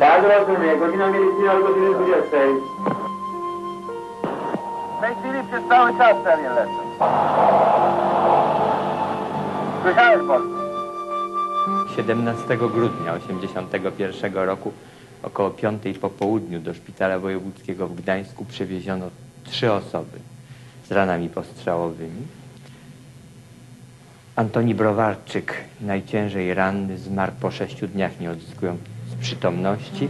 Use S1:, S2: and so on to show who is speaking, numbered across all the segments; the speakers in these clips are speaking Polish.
S1: Tak, rozumiem. Godzina mieliśmy od godziny 20.
S2: W tej chwili przez cały czas serie lecą. Słyszałeś, Bogu?
S3: 17 grudnia 1981 roku około 5 po południu do szpitala wojewódzkiego w Gdańsku przewieziono trzy osoby z ranami postrzałowymi. Antoni Browarczyk, najciężej ranny, zmarł po sześciu dniach, nie odzyskując przytomności.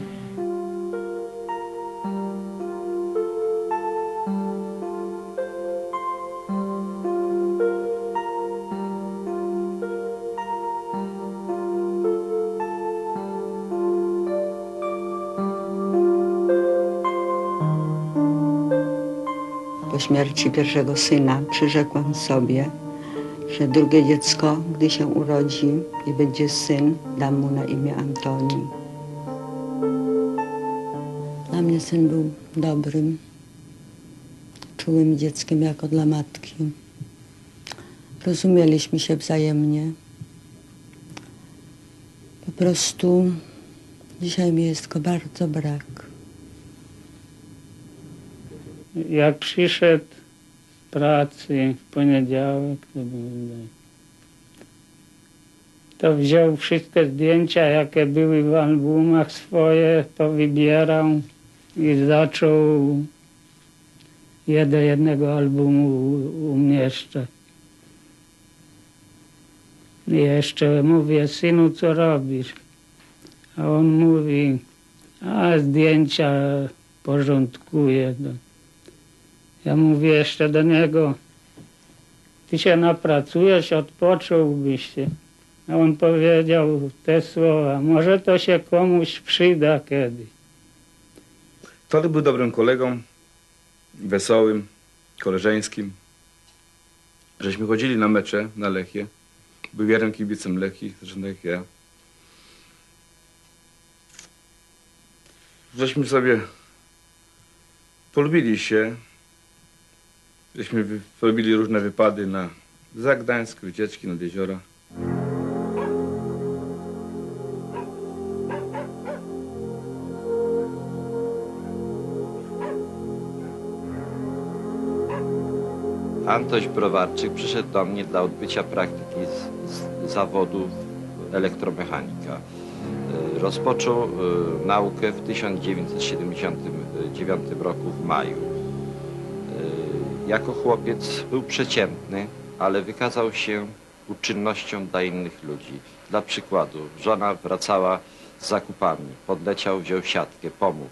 S4: Po śmierci pierwszego syna przyrzekłam sobie, że drugie dziecko, gdy się urodzi i będzie syn, dam mu na imię Antoni. Syn był dobrym, czułym dzieckiem jako dla matki. Rozumieliśmy się wzajemnie. Po prostu dzisiaj mi jest go bardzo brak.
S5: Jak przyszedł z pracy w poniedziałek, to, był, to wziął wszystkie zdjęcia, jakie były w albumach swoje, powybierał i zaczął je jednego albumu umieszczać. I jeszcze mówię, synu, co robisz? A on mówi, a zdjęcia porządkuje. No. Ja mówię jeszcze do niego, ty się napracujesz, odpocząłbyś się. A on powiedział te słowa, może to się komuś przyda kiedyś.
S6: Tony był dobrym kolegą, wesołym, koleżeńskim. Żeśmy chodzili na mecze na Lechie. Był wiernym kibicem Lechi, zresztą tak jak ja. Żeśmy sobie polubili się. Żeśmy robili różne wypady na za Gdańsk, wycieczki nad jeziora.
S7: Antoś Browarczyk przyszedł do mnie dla odbycia praktyki z, z zawodu elektromechanika. Y, Rozpoczął y, naukę w 1979 roku w maju. Y, Jako chłopiec był przeciętny, ale wykazał się uczynnością dla innych ludzi. Dla przykładu, żona wracała z zakupami, podleciał, wziął siatkę, pomógł.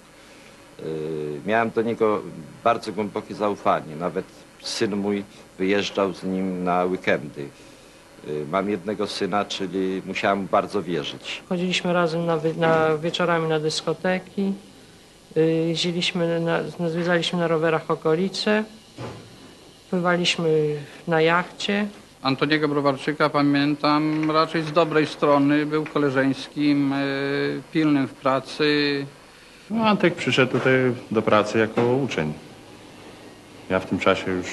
S7: Miałem do niego bardzo głębokie zaufanie. Nawet syn mój wyjeżdżał z nim na weekendy. Y, Mam jednego syna, czyli musiałem mu bardzo wierzyć.
S8: Chodziliśmy razem na, na wieczorami na dyskoteki, y, jeździliśmy, na, zwiedzaliśmy na rowerach okolice, pływaliśmy na jachcie.
S9: Antoniego Browarczyka pamiętam raczej z dobrej strony. Był koleżeńskim, e, pilnym w pracy.
S10: No, Antek przyszedł tutaj do pracy jako uczeń. Ja w tym czasie już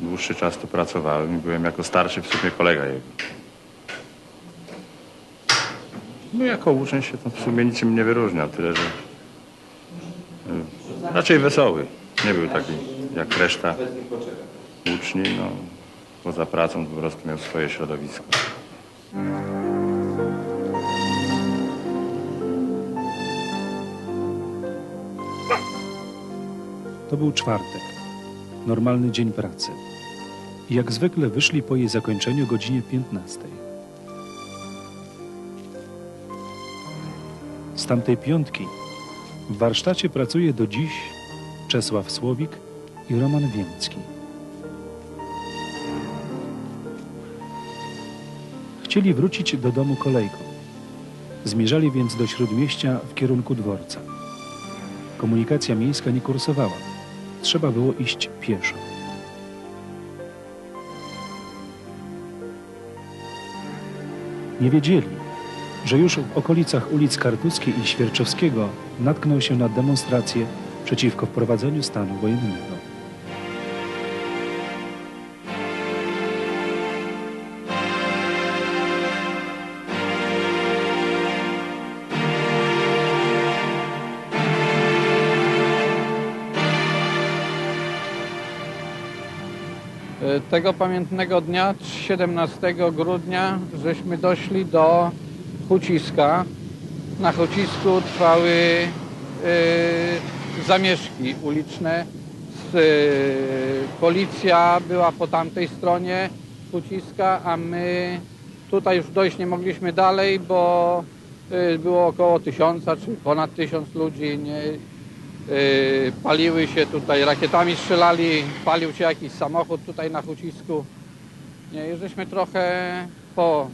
S10: dłuższy czas tu pracowałem i byłem jako starszy w sumie kolega jego. No jako uczeń się to w sumie niczym nie wyróżniał, tyle że y, raczej wesoły. Nie był taki jak reszta uczni, no poza pracą po prostu miał swoje środowisko.
S11: To był czwartek, normalny dzień pracy. I jak zwykle wyszli po jej zakończeniu godzinie 15. Z tamtej piątki w warsztacie pracuje do dziś Czesław Słowik i Roman Więcki. Chcieli wrócić do domu kolejką. Zmierzali więc do śródmieścia w kierunku dworca. Komunikacja miejska nie kursowała. Trzeba było iść pieszo. Nie wiedzieli, że już w okolicach ulic Kartuskiej i Świerczowskiego natknął się na demonstrację przeciwko wprowadzeniu stanu wojennego.
S9: Tego pamiętnego dnia, 17 grudnia, żeśmy doszli do Huciska. Na Hucisku trwały e, zamieszki uliczne. E, Policja była po tamtej stronie Huciska, a my tutaj już dojść nie mogliśmy dalej, bo e, było około tysiąca czy ponad tysiąc ludzi. Nie, paliły się tutaj, rakietami strzelali, palił się jakiś samochód tutaj na Hucisku. Nie, i żeśmy trochę po,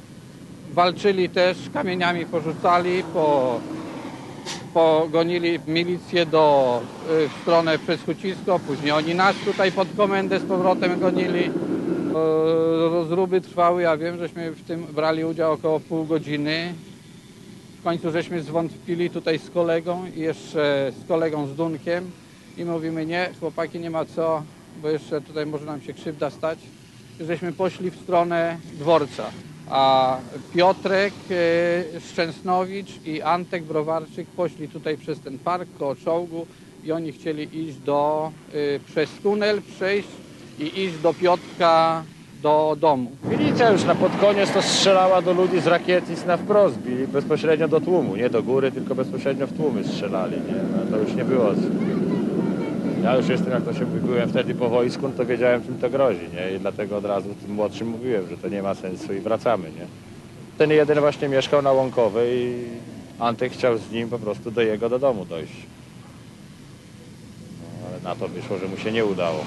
S9: walczyli też, kamieniami porzucali, po, pogonili milicję do, yy, w stronę przez Hucisko, później oni nas tutaj pod komendę z powrotem gonili. Yy, rozruby trwały, ja wiem, żeśmy w tym brali udział około pół godziny. W końcu żeśmy zwątpili tutaj z kolegą i jeszcze z kolegą z Dunkiem i mówimy nie, chłopaki nie ma co, bo jeszcze tutaj może nam się krzywda stać. Żeśmy poszli w stronę dworca. A Piotrek e, Szczęsnowicz i Antek Browarczyk poszli tutaj przez ten park koło czołgu i oni chcieli iść do, e, przez tunel przejść i iść do Piotrka do domu.
S10: Milicja już na pod koniec to strzelała do ludzi z rakiet na wprost, bili bezpośrednio do tłumu, nie do góry, tylko bezpośrednio w tłumy strzelali, nie? No, to już nie było. Ja już jestem, jak to się mówi, wtedy po wojsku, no to wiedziałem czym to grozi, nie? I dlatego od razu tym młodszym mówiłem, że to nie ma sensu i wracamy, nie? Ten jeden właśnie mieszkał na Łąkowej i Antek chciał z nim po prostu do jego do domu dojść. No, ale na to wyszło, że mu się nie udało.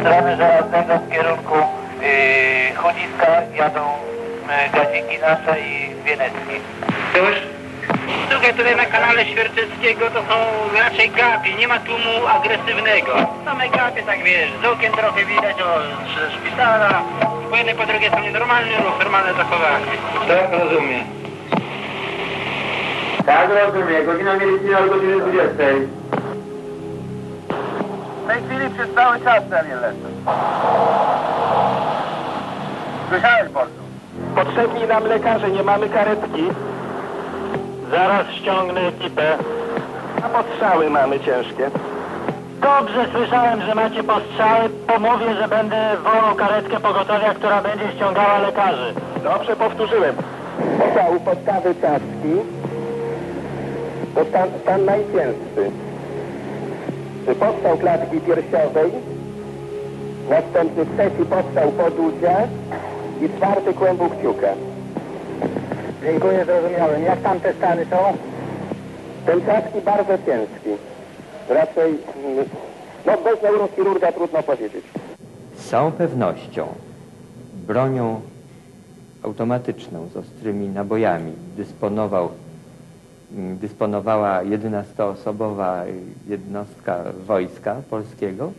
S2: Strony żelaznego w kierunku yy, Chudziska jadą yy, gaziki nasze i Wienecki. Już? Słuchaj, tutaj na kanale Świerczewskiego to są raczej gapy, nie ma tłumu agresywnego. Same gapy, tak wiesz, z okien trochę widać, o, z szpitala. Po jednej, po drugiej są nienormalny ruch, normalne zachowanie. Tak, rozumiem.
S1: Tak, rozumiem. Godzina milicyjna od godziny 20.
S2: W tej chwili przez cały czas serię lecą. Słyszałeś, Borsu?
S1: Potrzebni nam lekarze, nie mamy karetki.
S2: Zaraz ściągnę ekipę.
S1: A postrzały mamy ciężkie.
S2: Dobrze, słyszałem, że macie postrzały. Pomówię, że będę wołał karetkę pogotowia, która będzie ściągała lekarzy.
S1: Dobrze, powtórzyłem. Strzał podstawy czaszki. To stan, stan najcięższy. Postrzał klatki piersiowej. Następny trzeci postrzał podudzia. I czwarty kłębuk kciuka.
S2: Dziękuję, zrozumiałem. Jak tam te stany są?
S1: Ten czaszki bardzo ciężki. Raczej, no bez neurochirurga trudno powiedzieć.
S3: Z całą pewnością bronią automatyczną z ostrymi nabojami dysponował, dysponowała 11-osobowa jednostka wojska polskiego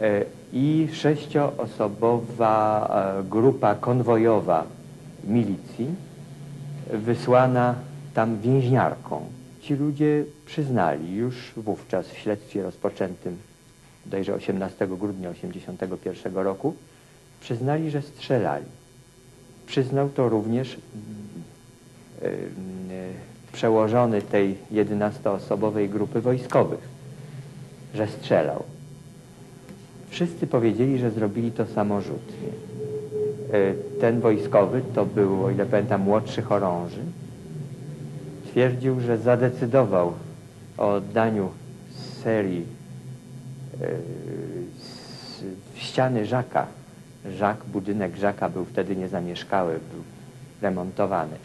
S3: e, i sześcioosobowa e, grupa konwojowa milicji wysłana tam więźniarką. Ci ludzie przyznali już wówczas w śledztwie rozpoczętym bodajże 18 grudnia 1981 roku, przyznali, że strzelali. Przyznał to również mm, y, y, przełożony tej 11-osobowej grupy wojskowych, że strzelał. Wszyscy powiedzieli, że zrobili to samorzutnie. Y, Ten wojskowy, to był, o ile pamiętam, młodszy chorąży, twierdził, że zadecydował o oddaniu serii e, ściany Żaka. Żak, budynek Żaka był wtedy niezamieszkały, był remontowany.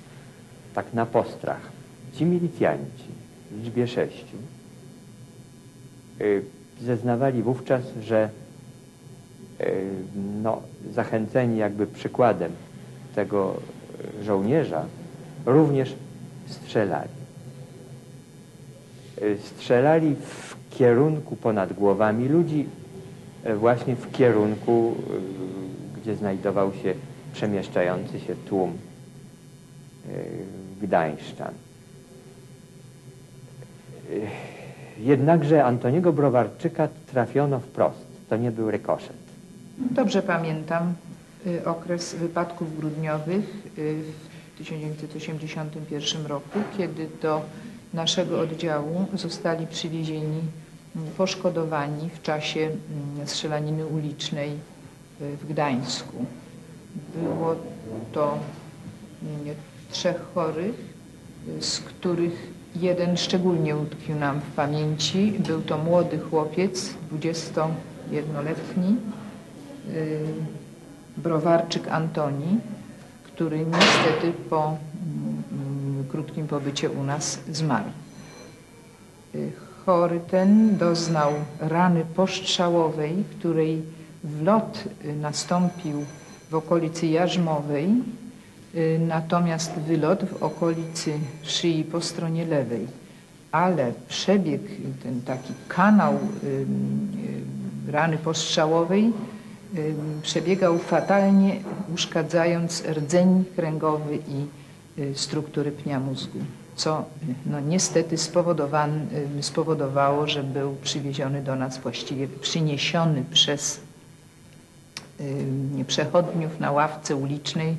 S3: Tak na postrach. Ci milicjanci w liczbie sześciu y, zeznawali wówczas, że y, no, zachęceni jakby przykładem tego y, żołnierza, również strzelali. Strzelali w kierunku ponad głowami ludzi, właśnie w kierunku, gdzie znajdował się przemieszczający się tłum gdańszczan. Y, Jednakże Antoniego Browarczyka trafiono wprost. To nie był rekoszet.
S12: Dobrze pamiętam y, okres wypadków grudniowych y, w 1981 roku, kiedy do naszego oddziału zostali przywiezieni mm, poszkodowani w czasie mm, strzelaniny ulicznej w Gdańsku. Było to mm, trzech chorych, z których jeden szczególnie utkwił nam w pamięci. Był to młody chłopiec, 21-letni, y, Browarczyk Antoni, który niestety po mm, krótkim pobycie u nas zmarł. Y, Chory ten doznał rany postrzałowej, której wlot y, nastąpił w okolicy jarzmowej, natomiast wylot w okolicy szyi po stronie lewej. Ale przebieg, y, ten taki kanał y, y, rany postrzałowej y, przebiegał fatalnie, uszkadzając rdzeń kręgowy i y, struktury pnia mózgu, co y, no, niestety y, spowodowało, że był przywieziony do nas, właściwie przyniesiony przez y, przechodniów na ławce ulicznej.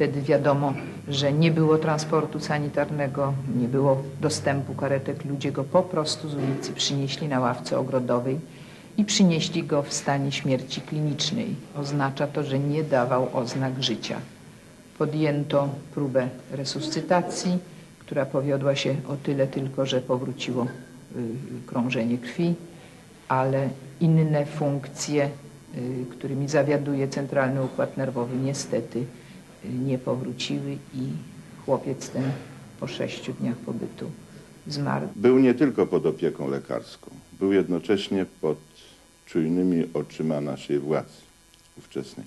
S12: Wtedy wiadomo, że nie było transportu sanitarnego, nie było dostępu karetek. Ludzie go po prostu z ulicy przynieśli na ławce ogrodowej i przynieśli go w stanie śmierci klinicznej. Oznacza to, że nie dawał oznak życia. Podjęto próbę resuscytacji, która powiodła się o tyle tylko, że powróciło y, krążenie krwi, ale inne funkcje, y, którymi zawiaduje centralny układ nerwowy, niestety nie powróciły i chłopiec ten po sześciu dniach pobytu zmarł.
S13: Był nie tylko pod opieką lekarską, był jednocześnie pod czujnymi oczyma naszej władzy ówczesnej.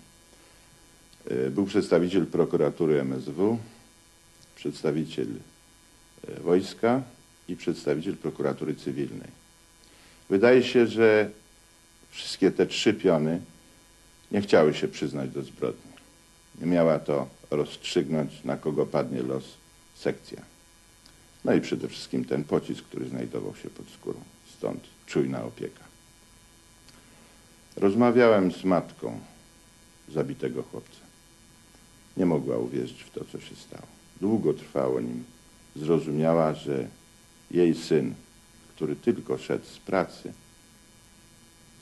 S13: E, Był przedstawiciel prokuratury MSW, przedstawiciel e, wojska i przedstawiciel prokuratury cywilnej. Wydaje się, że wszystkie te trzy piony nie chciały się przyznać do zbrodni. Miała to rozstrzygnąć, na kogo padnie los sekcja. No i przede wszystkim ten pocisk, który znajdował się pod skórą. Stąd czujna opieka. Rozmawiałem z matką zabitego chłopca. Nie mogła uwierzyć w to, co się stało. Długo trwało, nim zrozumiała, że jej syn, który tylko szedł z pracy,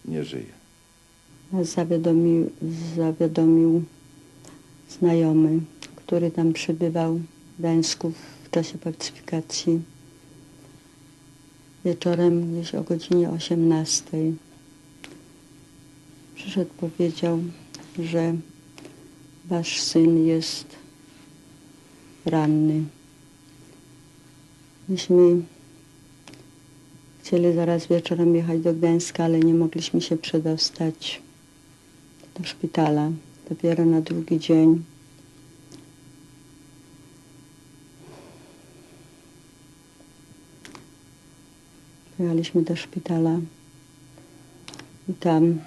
S13: nie żyje.
S4: Zawiadomił, zawiadomił znajomy, który tam przebywał w Gdańsku w czasie pacyfikacji. Wieczorem gdzieś o godzinie 18 przyszedł, powiedział, że wasz syn jest ranny. Myśmy chcieli zaraz wieczorem jechać do Gdańska, ale nie mogliśmy się przedostać do szpitala. Dopiero na drugi dzień pojechaliśmy do szpitala i tam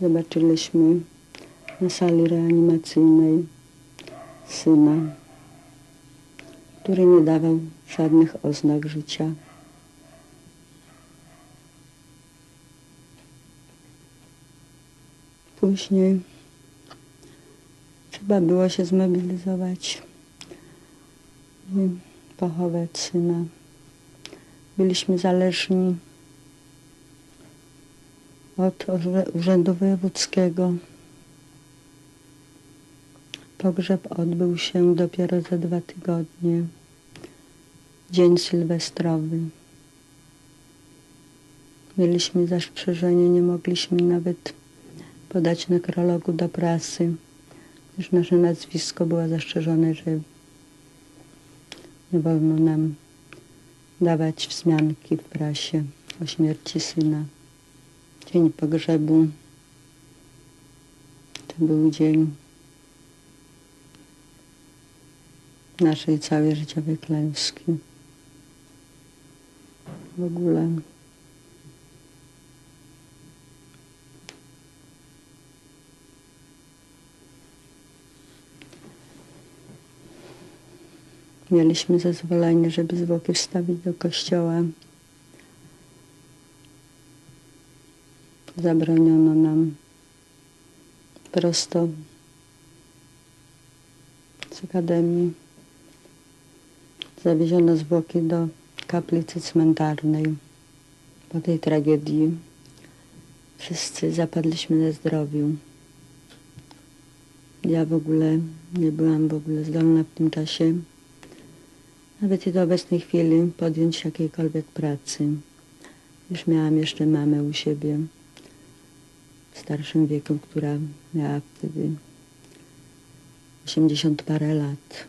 S4: zobaczyliśmy na sali reanimacyjnej syna, który nie dawał żadnych oznak życia. Później trzeba było się zmobilizować i pochować syna. Byliśmy zależni od Urzędu Wojewódzkiego. Pogrzeb odbył się dopiero za dwa tygodnie. Dzień sylwestrowy. Mieliśmy zastrzeżenie, nie mogliśmy nawet podać nekrologu do prasy, gdyż nasze nazwisko było zastrzeżone, że nie wolno nam dawać wzmianki w prasie o śmierci syna. Dzień pogrzebu to był dzień naszej całej życiowej klęski. W ogóle mieliśmy zezwolenie, żeby zwłoki wstawić do kościoła. Zabroniono nam prosto z akademii. Zawieziono zwłoki do kaplicy cmentarnej. po tej tragedii wszyscy zapadliśmy na zdrowiu. Ja w ogóle nie byłam w ogóle zdolna w tym czasie, nawet i do obecnej chwili, podjąć jakiejkolwiek pracy. Już miałam jeszcze mamę u siebie w starszym wieku, która miała wtedy 80 parę lat.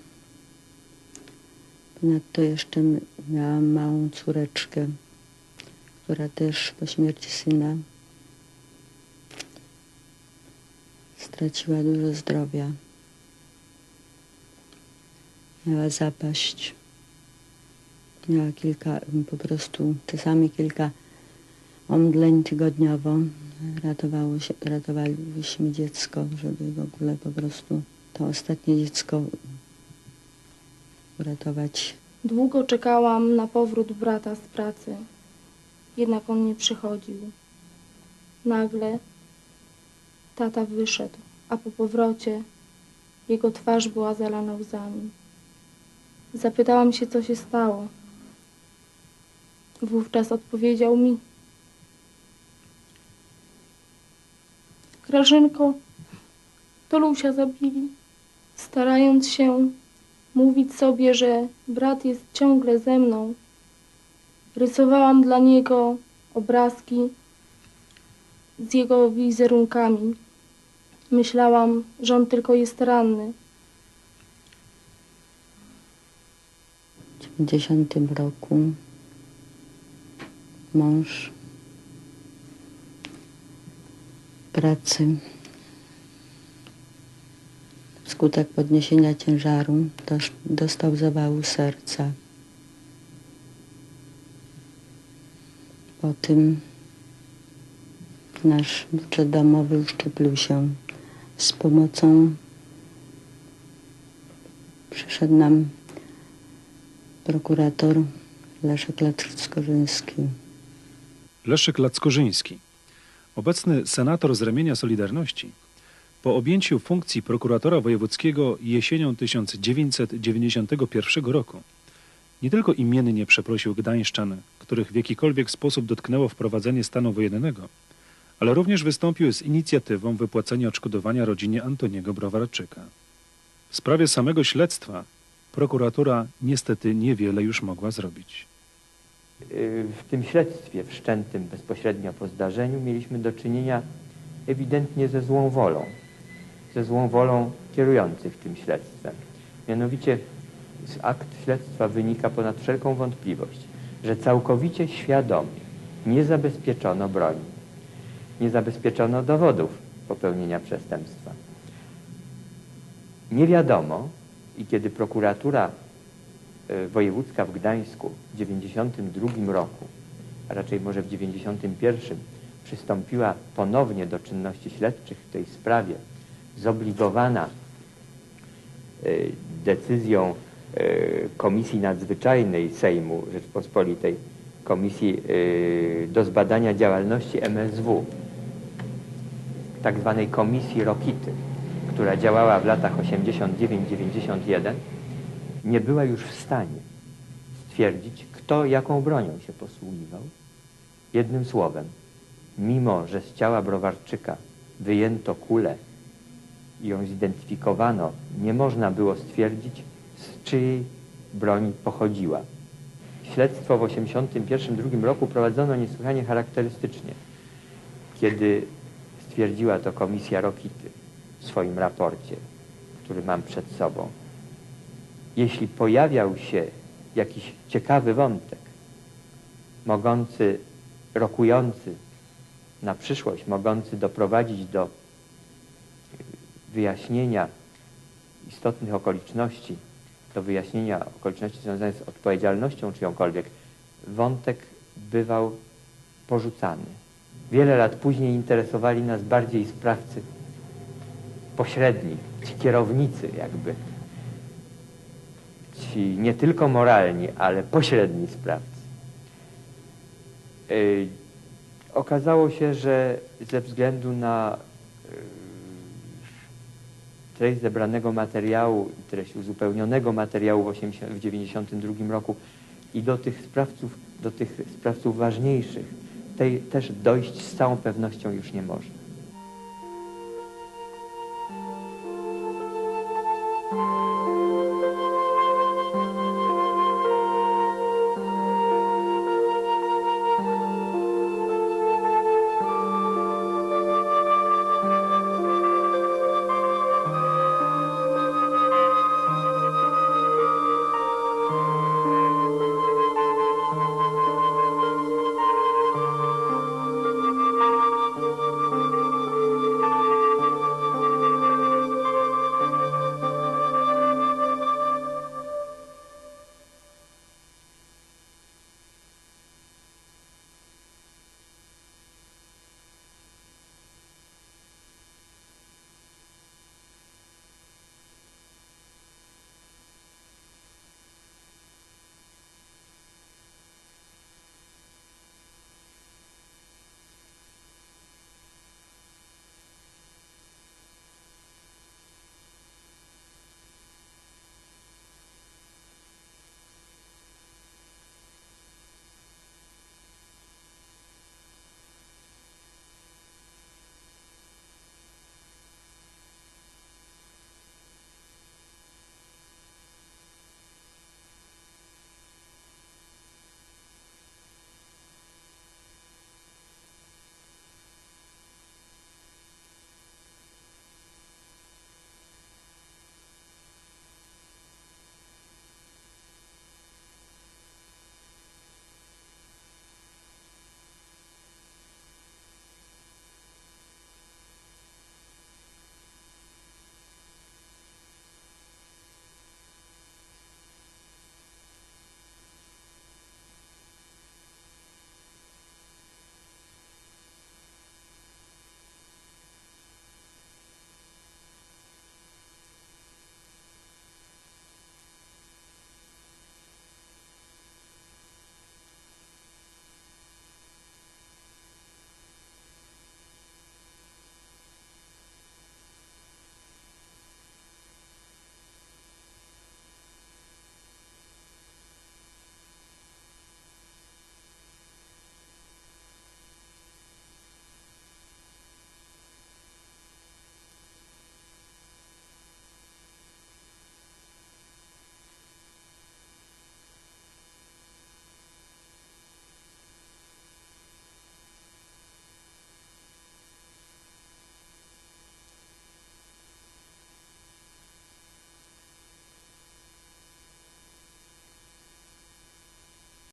S4: Ponadto jeszcze miałam małą córeczkę, która też po śmierci syna straciła dużo zdrowia. Miała zapaść. Miała kilka, po prostu czasami kilka omdleń tygodniowo. Ratowało się, ratowaliśmy dziecko, żeby w ogóle po prostu to ostatnie dziecko uratować.
S14: Długo czekałam na powrót brata z pracy, jednak on nie przychodził. Nagle tata wyszedł, a po powrocie jego twarz była zalana łzami. Zapytałam się, co się stało. Wówczas odpowiedział mi: Grażynko, to Lusia zabili. Starając się mówić sobie, że brat jest ciągle ze mną, rysowałam dla niego obrazki z jego wizerunkami. Myślałam, że on tylko jest ranny.
S4: W 90 roku mąż pracy wskutek podniesienia ciężaru dostał zawału serca. Po tym nasz budżet domowy uszczuplił się. Z pomocą przyszedł nam prokurator Leszek Lacz-Skorzyński.
S11: Leszek Lackorzyński, obecny senator z ramienia Solidarności, po objęciu funkcji prokuratora wojewódzkiego jesienią 1991 roku nie tylko imiennie przeprosił Gdańszczan, których w jakikolwiek sposób dotknęło wprowadzenie stanu wojennego, ale również wystąpił z inicjatywą wypłacenia odszkodowania rodzinie Antoniego Browarczyka. W sprawie samego śledztwa prokuratura niestety niewiele już mogła zrobić.
S3: W tym śledztwie wszczętym bezpośrednio po zdarzeniu mieliśmy do czynienia ewidentnie ze złą wolą, ze złą wolą kierujących tym śledztwem. Mianowicie z akt śledztwa wynika ponad wszelką wątpliwość, że całkowicie świadomie nie zabezpieczono broni, nie zabezpieczono dowodów popełnienia przestępstwa. Nie wiadomo i kiedy prokuratura wojewódzka w Gdańsku w 92 roku, a raczej może w 91 przystąpiła ponownie do czynności śledczych w tej sprawie, zobligowana e, decyzją e, Komisji Nadzwyczajnej Sejmu Rzeczpospolitej, Komisji e, do zbadania działalności MSW, tak zwanej Komisji Rokity, która działała w latach 89-91, nie była już w stanie stwierdzić, kto jaką bronią się posługiwał. Jednym słowem, mimo że z ciała Browarczyka wyjęto kulę i ją zidentyfikowano, nie można było stwierdzić, z czyjej broń pochodziła. Śledztwo w 1981-1982 roku prowadzono niesłychanie charakterystycznie, kiedy stwierdziła to komisja Rokity w swoim raporcie, który mam przed sobą. Jeśli pojawiał się jakiś ciekawy wątek, mogący, rokujący na przyszłość, mogący doprowadzić do wyjaśnienia istotnych okoliczności, do wyjaśnienia okoliczności związanych z odpowiedzialnością czyjąkolwiek, wątek bywał porzucany. Wiele lat później interesowali nas bardziej sprawcy pośredni, ci kierownicy jakby, nie tylko moralni, ale pośredni sprawcy. Yy, okazało się, że ze względu na yy, treść zebranego materiału i treść uzupełnionego materiału w 1992 roku i do tych sprawców, do tych sprawców ważniejszych tej też dojść z całą pewnością już nie może.